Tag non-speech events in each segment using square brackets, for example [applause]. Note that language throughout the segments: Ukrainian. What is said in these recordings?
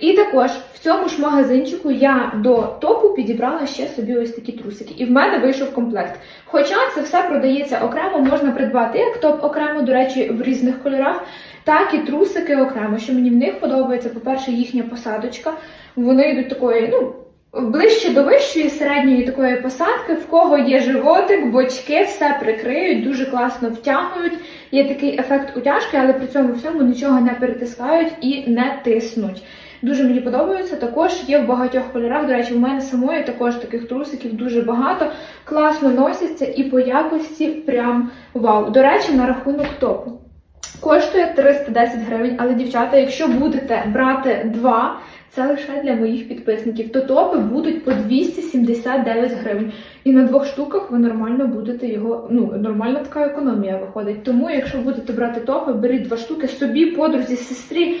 І також в цьому ж магазинчику я до топу підібрала ще собі ось такі трусики. І в мене вийшов комплект. Хоча це все продається окремо, можна придбати як топ окремо, до речі, в різних кольорах, так і трусики окремо. Що мені в них подобається, по-перше, їхня посадочка. Вони йдуть такої, ну. Ближче до вищої середньої такої посадки, в кого є животик, бочки, все прикриють, дуже класно втягують. Є такий ефект утяжки, але при цьому всьому нічого не перетискають і не тиснуть. Дуже мені подобаються. Також є в багатьох кольорах. До речі, в мене самої також таких трусиків дуже багато. Класно носяться і по якості прям вау. До речі, на рахунок топу. Коштує 310 гривень, але дівчата, якщо будете брати два, це лише для моїх підписників, то топи будуть по 279 гривень. І на двох штуках ви нормально будете його. Ну, нормальна така економія виходить. Тому, якщо будете брати топи, беріть два штуки собі, подрузі, сестрі,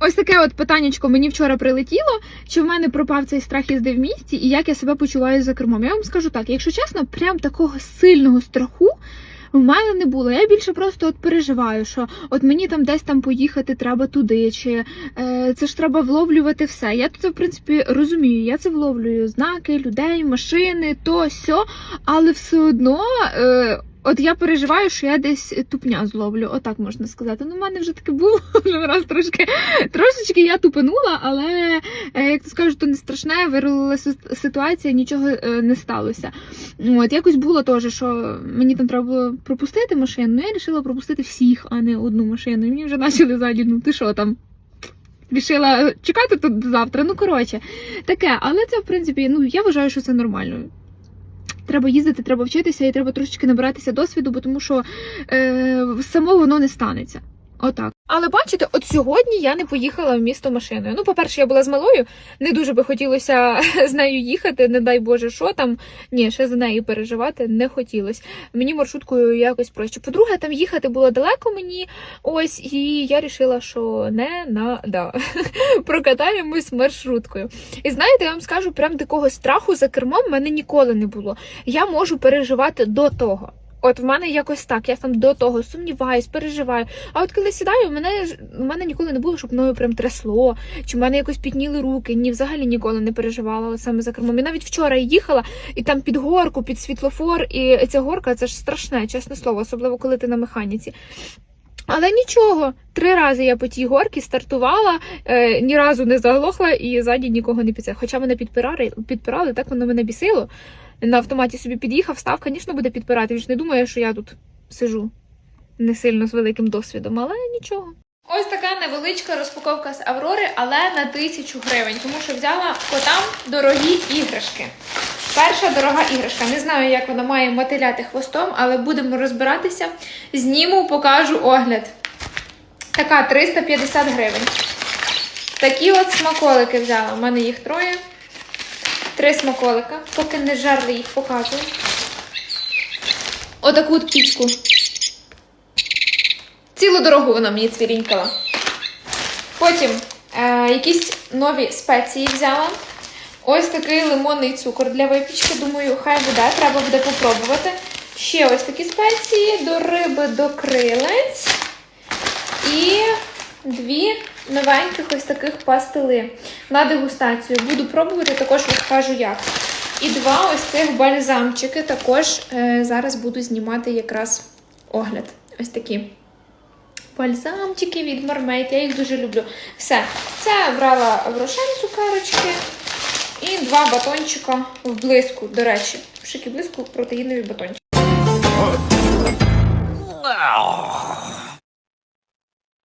Ось таке от питаннячко мені вчора прилетіло, чи в мене пропав цей страх їзди в місті, і як я себе почуваю за кермом. Я вам скажу так, якщо чесно, прям такого сильного страху в мене не було. Я більше просто от переживаю, що от мені там десь там поїхати треба туди, чи е, це ж треба вловлювати все. Я це в принципі розумію. Я це вловлюю знаки, людей, машини, то сьо, але все одно. Е, От я переживаю, що я десь тупня зловлю, отак можна сказати. Ну, в мене вже таке було [laughs] раз трошки трошечки я тупанула, але е, як то скажу, то не страшне, вирулилася ситуація, нічого е, не сталося. От якось було теж, що мені там треба було пропустити машину. Ну я вирішила пропустити всіх, а не одну машину. І мені вже почали ззаді, ну ти що там? Рішила чекати тут завтра. Ну коротше, таке, але це в принципі, ну я вважаю, що це нормально. Треба їздити, треба вчитися і треба трошечки набиратися досвіду, бо тому що е, само воно не станеться. Отак. Але бачите, от сьогодні я не поїхала в місто машиною. Ну, по-перше, я була з малою, не дуже би хотілося [laughs] з нею їхати, не дай Боже, що там. Ні, ще за нею переживати не хотілося. Мені маршруткою якось проще. По-друге, там їхати було далеко мені. Ось, і я рішила, що не надо. [laughs] Прокатаємось маршруткою. І знаєте, я вам скажу, прям такого страху за кермом в мене ніколи не було. Я можу переживати до того. От в мене якось так, я там до того сумніваюсь, переживаю. А от коли сідаю, в мене в мене ніколи не було, щоб мною прям трясло, чи в мене якось підніли руки. Ні, взагалі ніколи не переживала саме за кермом. І навіть вчора їхала, і там під горку, під світлофор, і ця горка це ж страшне, чесне слово, особливо коли ти на механіці. Але нічого, три рази я по тій горці стартувала, е, ні разу не заглохла і ззаді нікого не підсила. Хоча мене підпирали, підпирали, так воно мене бісило. На автоматі собі під'їхав, став, звісно, буде підпирати. Він ж не думає, що я тут сижу не сильно з великим досвідом, але нічого. Ось така невеличка розпаковка з Аврори, але на тисячу гривень, тому що взяла котам дорогі іграшки. Перша дорога іграшка. Не знаю, як вона має мотиляти хвостом, але будемо розбиратися. Зніму, покажу огляд. Така 350 гривень. Такі от смаколики взяла. У мене їх троє. Три смаколика. Поки не жарли їх показую. Отаку от пічку. Цілу дорогу вона мені цвірінькала. Потім е, якісь нові спеції взяла. Ось такий лимонний цукор для випічки. Думаю, хай буде, треба буде попробувати. Ще ось такі спеції до риби, до крилець. І дві новеньких ось таких пастили на дегустацію. Буду пробувати, також розкажу як. І два ось цих бальзамчики також е, зараз буду знімати якраз огляд. Ось такі. Бальзамчики від Marmite, я їх дуже люблю. Все, це брала в Рошен цукерочки і два батончика в блиску, до речі. В шикі блиску протеїнові батончики.